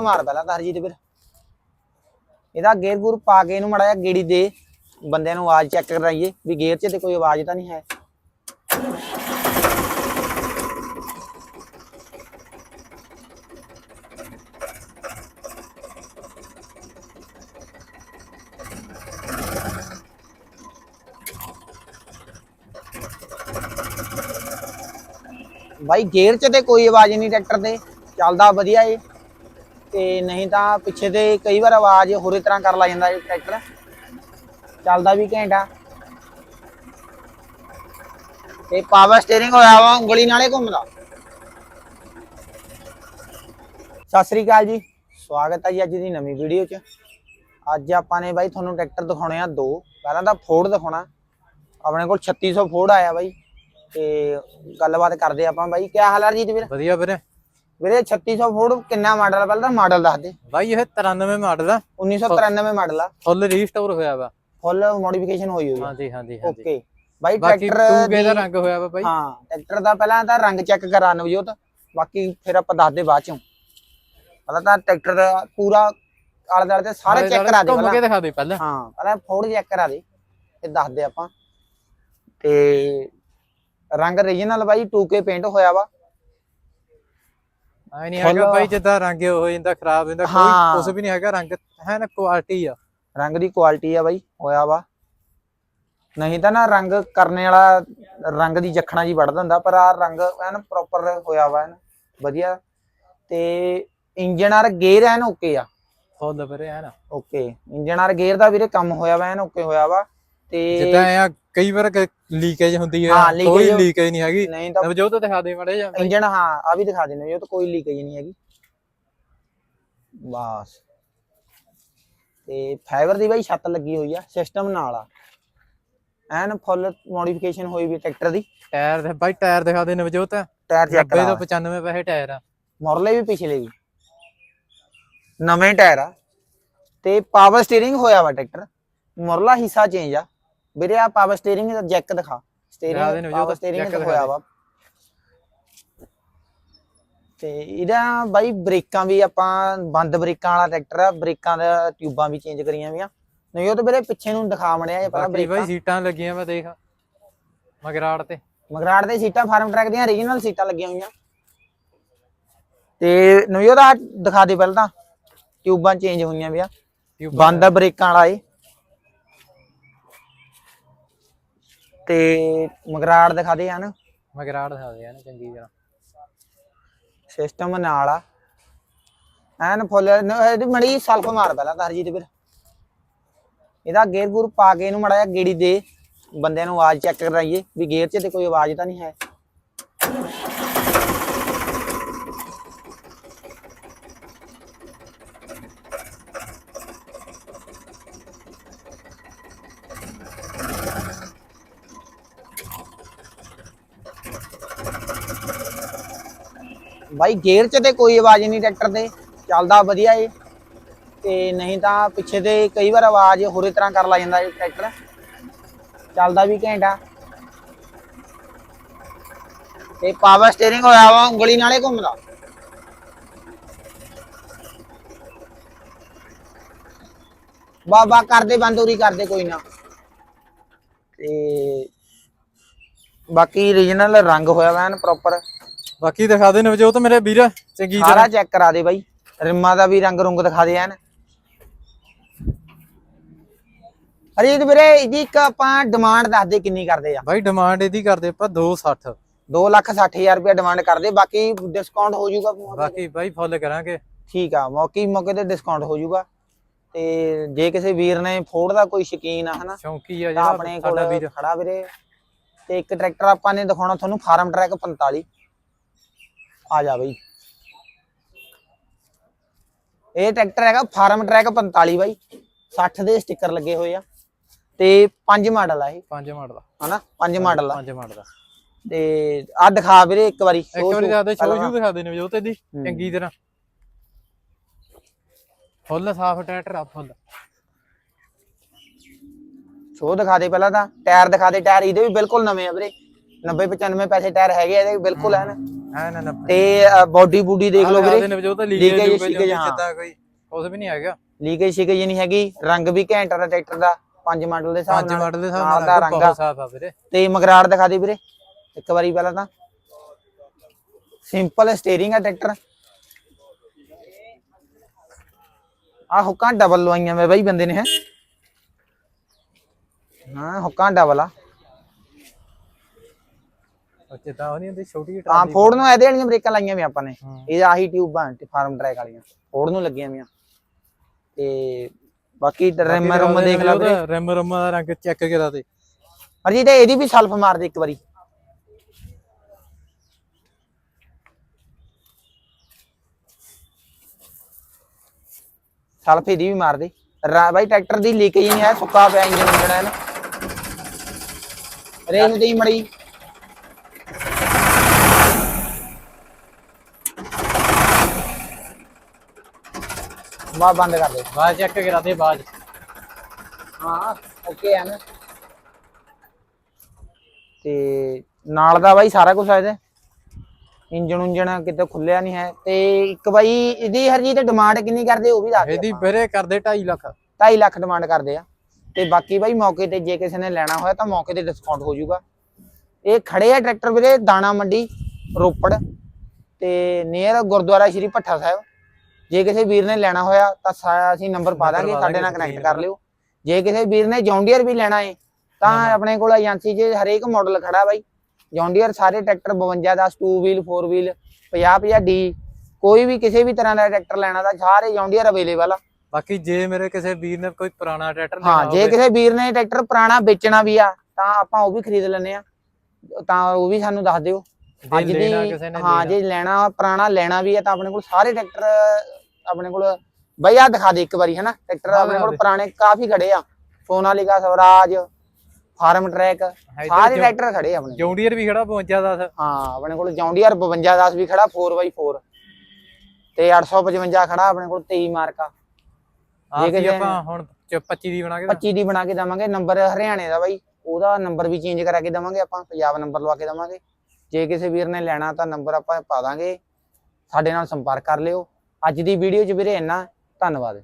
ਮਾਰ ਪਹਿਲਾਂ ਤਾਂ ਹਰਜੀਤ ਵੀਰ ਇਹਦਾ ਗੇਅਰ ਗੂਰ ਪਾ ਕੇ ਇਹਨੂੰ ਮੜਾ ਜਿਹਾ ਗੇੜੀ ਦੇ, ਬੰਦਿਆਂ ਨੂੰ ਆਵਾਜ਼ ਚੈੱਕ ਕਰਾਈਏ ਵੀ ਗੇਅਰ 'ਚ ਤੇ ਕੋਈ ਆਵਾਜ਼ ਤਾਂ ਨਹੀਂ ਹੈ। ਬਾਈ ਗੇਅਰ 'ਚ ਤੇ ਕੋਈ ਆਵਾਜ਼ ਨਹੀਂ ਟਰੈਕਟਰ ਦੇ ਚੱਲਦਾ ਵਧੀਆ ਏ ਤੇ ਨਹੀਂ ਤਾਂ ਪਿੱਛੇ ਤੇ ਕਈ ਵਾਰ ਆਵਾਜ਼ ਹੋਰੇ ਤਰ੍ਹਾਂ ਕਰ ਲਾ ਜਾਂਦਾ ਇਹ ਟਰੈਕਟਰ। ਚੱਲਦਾ ਵੀ ਘੈਂਟਾ। ਤੇ ਪਾਵਰ ਸਟੀਅਰਿੰਗ ਹੋਇਆ ਵਾ, ਉਂਗਲੀ ਨਾਲੇ ਘੁੰਮਦਾ। ਸਤਿ ਸ੍ਰੀ ਅਕਾਲ ਜੀ। ਸਵਾਗਤ ਹੈ ਜੀ ਅੱਜ ਦੀ ਨਵੀਂ ਵੀਡੀਓ 'ਚ। ਅੱਜ ਆਪਾਂ ਨੇ ਬਾਈ ਤੁਹਾਨੂੰ ਟਰੈਕਟਰ ਦਿਖਾਉਣੇ ਆ ਦੋ। ਪਹਿਲਾਂ ਤਾਂ ਫੋਰਡ ਦਿਖਾਉਣਾ। ਆਪਣੇ ਕੋਲ 3600 ਫੋਰਡ ਆਇਆ ਬਾਈ। ਤੇ ਗੱਲਬਾਤ ਕਰਦੇ ਆਪਾਂ ਬਾਈ। ਕੀ ਹਾਲ ਹੈ ਜੀਤ ਵੀਰ? ਵਧੀਆ ਵੀਰੇ। ਵੀਰੇ 3600 ਫੋਰਡ ਕਿੰਨਾ ਮਾਡਲ ਪਹਿਲਾਂ ਤਾਂ ਮਾਡਲ ਦੱਸ ਦੇ। ਬਾਈ ਇਹ 93 ਮਾਡਲ ਆ। 1993 ਮਾਡਲ ਆ। ਫੁੱਲ ਰੀਸਟੋਰ ਹੋਇਆ ਵਾ। ਫੁੱਲ ਮੋਡੀਫਿਕੇਸ਼ਨ ਹੋਈ ਹੋਈ ਹਾਂਜੀ ਹਾਂਜੀ ਹਾਂਜੀ। ਓਕੇ। ਬਾਈ ਟਰੈਕਟਰ 2K ਦਾ ਦੀ- ਰੰਗ ਹੋਇਆ ਵਾ ਬਾਈ। ਹਾਂ ਟਰੈਕਟਰ ਦਾ ਪਹਿਲਾਂ ਤਾਂ ਰੰਗ ਚੈੱਕ ਕਰਾ ਨਵਜੋਤ ਬਾਕੀ ਫਿਰ ਆਪਾਂ ਦੱਸਦੇ ਬਾਅਦ ਚੋਂ। ਪਹਿਲਾਂ ਤਾਂ ਟਰੈਕਟਰ ਦਾ ਪੂਰਾ ਆਲੇ ਦੁਆਲੇ ਤੇ ਸਾਰੇ ਚੈੱਕ ਕਰਾ ਦੇ ਘੁੰਮ ਕੇ ਪਹਿਲਾਂ ਦਿਖਾ ਦੇ ਪਹਿਲਾਂ। ਹਾਂ ਪਹਿਲਾਂ ਫੋੜ ਚੈੱਕ ਕਰਾ ਦੇ ਫਿਰ ਦੱਸਦੇ ਆਪਾਂ। ਤੇ ਰੰਗ ਰੀਜਨਲ ਬਾਈ 2K ਪੇਂਟ ਹੋਇਆ ਵਾ। ਐ ਨਹੀਂ ਹੈਗਾ ਬਾਈ ਜਿੱਦਾਂ ਰੰਗ ਹੋ ਜਾਂਦਾ ਖਰਾਬ ਹੋ ਜਾਂਦਾ। ਕੋਈ ਕੁਝ ਵੀ ਨਹੀਂ ਹੈਗਾ ਰੰਗ ਹੈ ਨਾ ਕੁਆਲਿਟੀ ਆ। ਰੰਗ ਦੀ ਕੁਆਲਿਟੀ ਆ ਬਾਈ ਹੋਇਆ ਵਾ। ਨਹੀਂ ਤਾਂ ਨਾ ਰੰਗ ਕਰਨੇ ਵਾਲਾ ਰੰਗ ਦੀ ਜਖਣਾ ਜੀ ਵੜਦਾ ਹੁੰਦਾ ਪਰ ਆ ਰੰਗ ਐਨ ਪ੍ਰੋਪਰ ਹੋਇਆ ਵਾ ਐਨ ਵਧੀਆ। ਤੇ ਇੰਜਨ ਆਰ ਗੇਅਰ ਐਨ ਓਕੇ ਆ। ਫੁੱਲ ਵੀਰੇ ਹੈ ਨਾ ਓਕੇ ਇੰਜਨ ਆਰ ਗੇਅਰ ਦਾ ਵੀਰੇ ਕੰਮ ਹੋਇਆ ਵਾ ਐਨ ਓਕੇ ਹੋਇਆ ਵਾ। ਤੇ ਜਿੱਦਾਂ ਆ ਕਈ ਵਾਰ ਲੀਕੇਜ ਹੁੰਦੀ ਹੈ ਹਾਂ, leakage- ਕੋਈ ਲੀਕੇਜ ਨਹੀਂ ਹੈਗੀ। ਨਹੀਂ ਤਾਂ ਨਵਜੋਤ ਦਿਖਾ ਦੇ ਮੜੇ ਜਾ ਇੰਜਨ ਹਾਂ ਆ ਵੀ ਦਿਖਾ ਦਿੰਦੇ ਇਹ ਤਾਂ ਕੋਈ ਲੀਕੇਜ ਨਹੀਂ ਹੈਗੀ। ਬਸ। ਤੇ ਫਾਈਬਰ ਦੀ ਬਾਈ ਛੱਤ ਲੱਗੀ ਹੋਈ ਆ ਸਿਸਟਮ ਨਾਲ ਆ। ਐਨ ਫੁੱਲ ਮੋਡੀਫਿਕੇਸ਼ਨ ਹੋਈ ਵੀ ਟਰੈਕਟਰ ਦੀ। ਟਾਇਰ ਦੇ ਬਾਈ ਟਾਇਰ ਦਿਖਾ ਦੇ ਨਵਜੋਤ। ਟਾਇਰ ਚੈੱਕ 90 ਕਰਾ। ਤੋਂ 95 ਪੈਸੇ ਟਾਇਰ ਆ। ਮੁਰਲੇ ਵੀ ਪਿਛਲੇ ਵੀ। ਨਵੇਂ ਟਾਇਰ ਆ। ਤੇ ਪਾਵਰ ਸਟੀਅਰਿੰਗ ਹੋਇਆ ਵਾ ਟਰੈਕਟਰ। ਮੁਰਲਾ ਹਿੱਸਾ ਚੇਂਜ ਆ। ਵੀਰੇ ਆ ਪਾਵਰ ਸਟੀਅਰਿੰਗ ਦਾ ਜੈਕ ਦਿਖਾ। ਦੇ ਨਵਜੋਤ, ਪਾਵਰ ਸਟੀਅਰਿੰਗ jack ਤੇ ਦਿਖਾ ਹੋਇਆ ਦੇ। ਵਾ। ਤੇ ਇਹਦਾ ਬਾਈ ਬ੍ਰੇਕਾਂ ਵੀ ਆਪਾਂ ਬੰਦ ਬ੍ਰੇਕਾਂ ਵਾਲਾ ਟਰੈਕਟਰ ਆ ਬ੍ਰੇਕਾਂ ਦਾ ਟਿਊਬਾਂ ਵੀ ਚੇਂਜ ਕਰੀਆਂ ਵੀਆਂ। ਨਹੀਂ ਉਹ ਤਾਂ ਵੀਰੇ ਪਿੱਛੇ ਨੂੰ ਦਿਖਾ ਮੜਿਆ ਇਹ ਪਹਿਲਾਂ ਬਾਕੀ ਬਾਈ ਬ੍ਰੇਕਾਂ। ਸੀਟਾਂ ਲੱਗੀਆਂ ਵਾ ਦੇਖ। ਮਗਰਾੜ ਤੇ। ਮਗਰਾੜ ਦੇ ਸੀਟਾਂ ਫਾਰਮ ਟਰੈਕ ਦੀਆਂ ਰੀਜਨਲ ਸੀਟਾਂ ਲੱਗੀਆਂ ਹੋਈਆਂ। ਤੇ ਨਵੀਓ ਦਾ ਦਿਖਾ ਦੇ ਪਹਿਲਾਂ ਤਾਂ। ਟਿਊਬਾਂ ਚੇਂਜ ਹੋਈਆਂ ਟਿਊਬਾਂ ਬੰਦ ਆ ਬ੍ਰੇਕਾਂ ਵਾਲਾ ਏ ਤੇ ਮਗਰਾੜ ਦਿਖਾ ਦੇ ਹਨ ਮਗਰਾੜ ਦਿਖਾ ਦੇ ਯਾਰ ਚੰਗੀ ਤਰ੍ਹਾਂ। ਸਿਸਟਮ ਨਾਲ ਆ। ਐਨ ਫੁੱਲ ਮੜੀ ਸਲਫ ਮਾਰ ਪਹਿਲਾਂ ਤਾਂ ਹਰਜੀਤ ਵੀਰ ਇਹਦਾ ਗੇਅਰ ਗੂਰ ਪਾ ਕੇ ਇਹਨੂੰ ਮੜਾ ਜਿਹਾ ਗੇੜੀ ਦੇ। ਬੰਦਿਆਂ ਨੂੰ ਆਵਾਜ਼ ਚੈੱਕ ਕਰਾਈਏ ਵੀ ਗੇਅਰ 'ਚ ਤੇ ਕੋਈ ਆਵਾਜ਼ ਤਾਂ ਨਹੀਂ ਹੈ। ਬਾਈ ਗੇਅਰ 'ਚ ਤੇ ਕੋਈ ਆਵਾਜ਼ ਨਹੀਂ ਟਰੈਕਟਰ ਦੇ ਚੱਲਦਾ ਵਧੀਆ ਏ ਤੇ ਨਹੀਂ ਤਾਂ ਪਿੱਛੇ ਤੇ ਕਈ ਵਾਰ ਆਵਾਜ਼ ਹੋਰੇ ਤਰ੍ਹਾਂ ਕਰ ਲਾ ਜਾਂਦਾ ਟਰੈਕਟਰ। ਚੱਲਦਾ ਵੀ ਘੈਂਟਾ। ਤੇ ਪਾਵਰ ਸਟੀਅਰਿੰਗ ਹੋਇਆ ਵਾ ਉਂਗਲੀ ਨਾਲੇ ਘੁੰਮਦਾ। ਬਾਬਾ ਕਰਦੇ ਬੰਦੂਰੀ ਕਰਦੇ ਕੋਈ ਨਾ। ਤੇ ਬਾਕੀ ਰੀਜਨਲ ਰੰਗ ਹੋਇਆ ਵਾ ਪ੍ਰੋਪਰ ਬਾਕੀ ਦਿਖਾ ਦੇ ਨਵਜੋਤ ਮੇਰੇ ਵੀਰ ਚੰਗੀ ਸਾਰਾ ਤਰ੍ਹਾਂ ਚੈੱਕ ਕਰਾ ਦੇ ਬਾਈ। ਰਿਮਾਂ ਦਾ ਵੀ ਰੰਗ ਰੁੰਗ ਦਿਖਾ ਦੇ ਐਨ। ਹਰੀਤ ਵੀਰੇ ਇਹਦੀ ਇੱਕ ਆਪਾਂ ਡਿਮਾਂਡ ਦੱਸ ਦੇ ਕਿੰਨੀ ਕਰਦੇ ਆ। ਬਾਈ ਡਿਮਾਂਡ ਇਹਦੀ ਕਰਦੇ ਆਪਾਂ 260 2 ਲੱਖ 60000 ਰੁਪਏ ਡਿਮਾਂਡ ਕਰਦੇ ਬਾਕੀ ਡਿਸਕਾਊਂਟ ਹੋ ਜਾਊਗਾ ਬਾਕੀ ਬਾਈ ਫੁੱਲ ਕਰਾਂਗੇ। ਠੀਕ ਆ ਮੌਕੇ ਮੌਕੇ ਤੇ ਡਿਸਕਾਊਂਟ ਹੋ ਜਾਊਗਾ। ਤੇ ਜੇ ਕਿਸੇ ਵੀਰ ਨੇ ਫੋੜ ਦਾ ਕੋਈ ਸ਼ੌਕੀਨ ਆ ਹਨਾ ਸ਼ੌਂਕੀ ਆ ਤਾਂ ਜਿਹੜਾ ਆਪਣੇ ਸਾਡਾ ਕੋਲ ਵੀਰ। ਖੜਾ ਵੀਰੇ। ਤੇ ਇੱਕ ਟਰੈਕਟਰ ਆਪਾਂ ਨੇ ਦਿਖਾਉਣਾ ਤੁਹਾਨੂੰ ਫਾਰਮ ਟਰੈਕ 45 ਆ ਜਾ ਬਈ। ਇਹ ਟਰੈਕਟਰ ਹੈਗਾ ਫਾਰਮ ਟਰੈਕ 45 ਬਾਈ। 60 ਦੇ ਸਟicker ਲੱਗੇ ਹੋਏ ਆ। ਤੇ ਪੰਜ ਮਾਡਲ ਆ ਇਹ। ਪੰਜ ਮਾਡਲ ਦਾ ਹਨਾ? ਪੰਜ ਮਾਡਲ ਆ। ਪੰਜ ਮਾਡਲ ਦਾ ਤੇ ਆ ਦਿਖਾ ਵੀਰੇ ਇੱਕ ਵਾਰੀ। ਇੱਕ ਵਾਰੀ ਦੱਸ ਦੇ ਸ਼ੋ ਦਿਖਾ ਦੇ ਨਵਜੋਤ ਇਹਦੀ। ਚੰਗੀ ਤਰ੍ਹਾਂ। ਫੁੱਲ ਸਾਫ਼ ਟਰੈਕਟਰ ਆ ਫੁੱਲ। ਸ਼ੋ ਦਿਖਾ ਦੇ ਪਹਿਲਾਂ ਤਾਂ। ਟਾਇਰ ਦਿਖਾ ਦੇ। ਟਾਇਰ ਇਹਦੇ ਵੀ ਬਿਲਕੁਲ ਨਵੇਂ ਆ ਵੀਰੇ। 90 95 ਪੈਸੇ ਟਾਇਰ ਹੈਗੇ ਇਹਦੇ ਬਿਲਕੁਲ ਹਨ ਹਾਂ ਨਾ ਨਾ ਤੇ ਬਾਡੀ ਬੂਡੀ ਦੇਖ ਲਓ ਵੀਰੇ। ਲੀਕੇਜ, ਸ਼ੀਕੇਜ, ਹਾਂ। ਕੁਝ ਵੀ ਨਹੀਂ ਹੈਗਾ। ਲੀਕੇਜ ਸ਼ਿਕੇਜ ਨਹੀਂ ਹੈਗੀ। ਰੰਗ ਵੀ ਘੈਂਟ ਆ ਟਰੈਕਟਰ ਦਾ। ਪੰਜ ਮਾਡਲ ਦੇ ਹਿਸਾਬ ਪੰਜ ਮਾਡਲ ਦੇ ਹਿਸਾਬ ਦਾ ਨਾਲ ਰੰਗ। ਬਹੁਤ ਸਾਫ਼ ਆ ਵੀਰੇ। ਤੇ ਮਗਰਾੜ ਦਿਖਾ ਦੇ ਵੀਰੇ। ਇੱਕ ਵਾਰੀ ਪਹਿਲਾਂ ਤਾਂ। ਸਿੰਪਲ ਸਟੀਅਰਿੰਗ ਆ ਟਰੈਕਟਰ। ਆ ਹੁੱਕਾਂ ਡਬਲ ਲਵਾਈਆਂ ਵੇ ਬਾਈ ਬੰਦੇ ਨੇ ਹੈ। ਹਾਂ ਹੁੱਕਾਂ ਡਬਲ ਆ। ਉੱਚੇ ਤਾਂ ਉਹ ਨਹੀਂ ਹੁੰਦੀ ਛੋਟੀ ਜਿਹੀ ਹਾਂ ਟਰਾਲੀ ਫੋਰਡ ਨੂੰ ਇਹਦੇ ਵਾਲੀਆਂ ਬ੍ਰੇਕਾਂ ਲਾਈਆਂ ਵੀ ਆਪਾਂ ਨੇ। ਹਾਂ। ਇਹ ਆਹੀ ਟਿਊਬਾਂ ਤੇ ਫਾਰਮ ਟਰੈਕ ਵਾਲੀਆਂ। ਫੋਰਡ ਨੂੰ ਲੱਗੀਆਂ ਵੀਆਂ। ਤੇ ਬਾਕੀ ਰੈਮ ਰਮ ਦੇਖ ਲਾ ਵੀਰੇ। ਰੈਮ ਰਮ ਦਾ ਰੰਗ ਚੈੱਕ ਕਰਾ ਦੇ। ਅਰਜੀਤ ਇਹਦੀ ਵੀ ਸਲਫ ਮਾਰ ਦੇ ਇੱਕ ਵਾਰੀ। ਸਲਫ ਇਹਦੀ ਵੀ ਮਾਰ ਦੇ ਰਾ ਬਾਈ ਟਰੈਕਟਰ ਦੀ ਲੀਕੇਜ ਨਹੀਂ ਆ ਸੁੱਕਾ ਪਿਆ ਇੰਜਨ ਜਿਹੜਾ ਨਾ। ਰੇਸ ਦੀ ਮੜੀ। ਵਾ ਬੰਦ ਕਰ ਦੇ। ਬਾਅਦ ਚੈੱਕ ਕਰਾ ਦੇ ਬਾਅਦ ਹਾਂ ਓਕੇ ਆ ਨਾ। ਤੇ ਨਾਲ ਦਾ ਬਾਈ ਸਾਰਾ ਕੁਝ ਆ ਇਹਦੇ। ਇੰਜਣ ਉਂਜਣ ਕਿਤੇ ਖੁੱਲਿਆ ਨਹੀਂ ਹੈ। ਤੇ ਇੱਕ ਬਾਈ ਇਹਦੀ ਹਰਜੀਤ ਡਿਮਾਂਡ ਕਿੰਨੀ ਕਰਦੇ ਉਹ ਵੀ ਦੱਸ ਇਹਦੀ ਦੇ ਵੀਰੇ ਕਰਦੇ 2.5 ਲੱਖ। 2.5 ਲੱਖ ਡਿਮਾਂਡ ਕਰਦੇ ਆ। ਤੇ ਬਾਕੀ ਬਾਈ ਮੌਕੇ ਤੇ ਜੇ ਕਿਸੇ ਨੇ ਲੈਣਾ ਹੋਇਆ ਤਾਂ ਮੌਕੇ ਤੇ ਡਿਸਕਾਊਂਟ ਹੋ ਜਾਊਗਾ। ਇਹ ਖੜੇ ਆ ਟਰੈਕਟਰ ਵੀਰੇ ਦਾਣਾ ਮੰਡੀ ਰੋਪੜ ਤੇ ਨੀਅਰ ਗੁਰਦੁਆਰਾ ਸ਼੍ਰੀ ਭੱਠਾ ਸਾਹਿਬ। ਜੇ ਕਿਸੇ ਵੀਰ ਨੇ ਲੈਣਾ ਹੋਇਆ ਤਾਂ ਸਾ- ਅਸੀਂ ਨੰਬਰ ਪਾ ਦਾਂਗੇ ਸਾਡੇ ਨਾਲ ਕਨੈਕਟ ਕਰ ਲਿਓ। ਜੇ ਕਿਸੇ ਵੀਰ ਨੇ ਜੌਂਡੀਅਰ ਵੀ ਲੈਣਾ ਹੈ ਤਾਂ ਆਪਣੇ ਕੋਲ ਏਜੰਸੀ 'ਚ ਹਰੇਕ ਮਾਡਲ ਖੜਾ ਬਾਈ। ਜੌਂਡੀਅਰ ਸਾਰੇ ਟਰੈਕਟਰ 52 10 2 ਵੀਲ 4 ਵੀਲ 50 50 ਡੀ ਕੋਈ ਵੀ ਕਿਸੇ ਵੀ ਤਰ੍ਹਾਂ ਦਾ ਟਰੈਕਟਰ ਲੈਣਾ ਤਾਂ ਸਾਰੇ ਜੌਂਡੀਅਰ ਅਵੇਲੇਬਲ ਆ। ਬਾਕੀ ਜੇ ਮੇਰੇ ਕਿਸੇ ਵੀਰ ਨੇ ਕੋਈ ਪੁਰਾਣਾ ਟਰੈਕਟਰ ਹਾਂ ਲੈਣਾ ਜੇ ਹੋਵੇ, ਕਿਸੇ ਵੀਰ ਨੇ ਟਰੈਕਟਰ ਪੁਰਾਣਾ ਵੇਚਣਾ ਵੀ ਆ ਤਾਂ ਆਪਾਂ ਉਹ ਵੀ ਖਰੀਦ ਲੈਨੇ ਆ। ਤਾਂ ਉਹ ਵੀ ਸਾਨੂੰ ਦੱਸ ਦਿਓ। ਅੱਜ ਲੈਣਾ ਦੀ ਕਿਸੇ ਨੇ ਹਾਂ। ਜੇ ਲੈਣਾ ਪੁਰਾਣਾ ਲੈਣਾ ਵੀ ਹੈ ਤਾਂ ਆਪਣੇ ਕੋਲ ਸਾਰੇ ਟਰੈਕਟਰ ਆਪਣੇ ਕੋਲ ਬਈ ਆ ਦਿਖਾ ਦੇ ਇੱਕ ਵਾਰੀ ਹਨਾ? ਟਰੈਕਟਰ ਆਪਣੇ ਕੋਲ। ਪੁਰਾਣੇ ਕਾਫੀ ਖੜੇ ਆ। ਸੋਨਾਲੀਕਾ ਸਵਰਾਜ ਫਾਰਮ ਟਰੈਕ ਸਾਰੇ ਟਰੈਕਟਰ ਖੜੇ ਆ ਆਪਣੇ। ਜੌਂਡੀਅਰ ਵੀ ਖੜਾ 52 ਦਾ ਹਾਂ ਆਪਣੇ ਕੋਲ ਜੌਂਡੀਅਰ 52 10 ਵੀ ਖੜਾ 4x4 ਤੇ 855 ਖੜਾ ਆਪਣੇ ਕੋਲ 23 ਮਾਰਕਾ। ਜੇ ਆਪਾਂ ਹੁਣ ਚ- 25 ਦੀ ਬਣਾ ਕੇ 25 ਦੀ ਬਣਾ ਕੇ ਦਵਾਂਗੇ ਨੰਬਰ ਹਰਿਆਣੇ ਦਾ ਬਾਈ ਉਹਦਾ ਨੰਬਰ ਵੀ ਚੇਂਜ ਕਰਾ ਕੇ ਦਵਾਂਗੇ ਆਪਾਂ ਪੰਜਾਬ ਨੰਬਰ ਲਵਾ ਕੇ ਦਵਾਂਗੇ। ਜੇ ਕਿਸੇ ਵੀਰ ਨੇ ਲੈਣਾ ਤਾਂ ਨੰਬਰ ਆਪਾਂ ਪਾ ਦਾਂਗੇ, ਸਾਡੇ ਨਾਲ ਸੰਪਰਕ ਕਰ ਲਿਓ। ਅੱਜ ਦੀ ਵੀਡੀਓ 'ਚ ਵੀਰੇ ਇੰਨਾ, ਧੰਨਵਾਦ।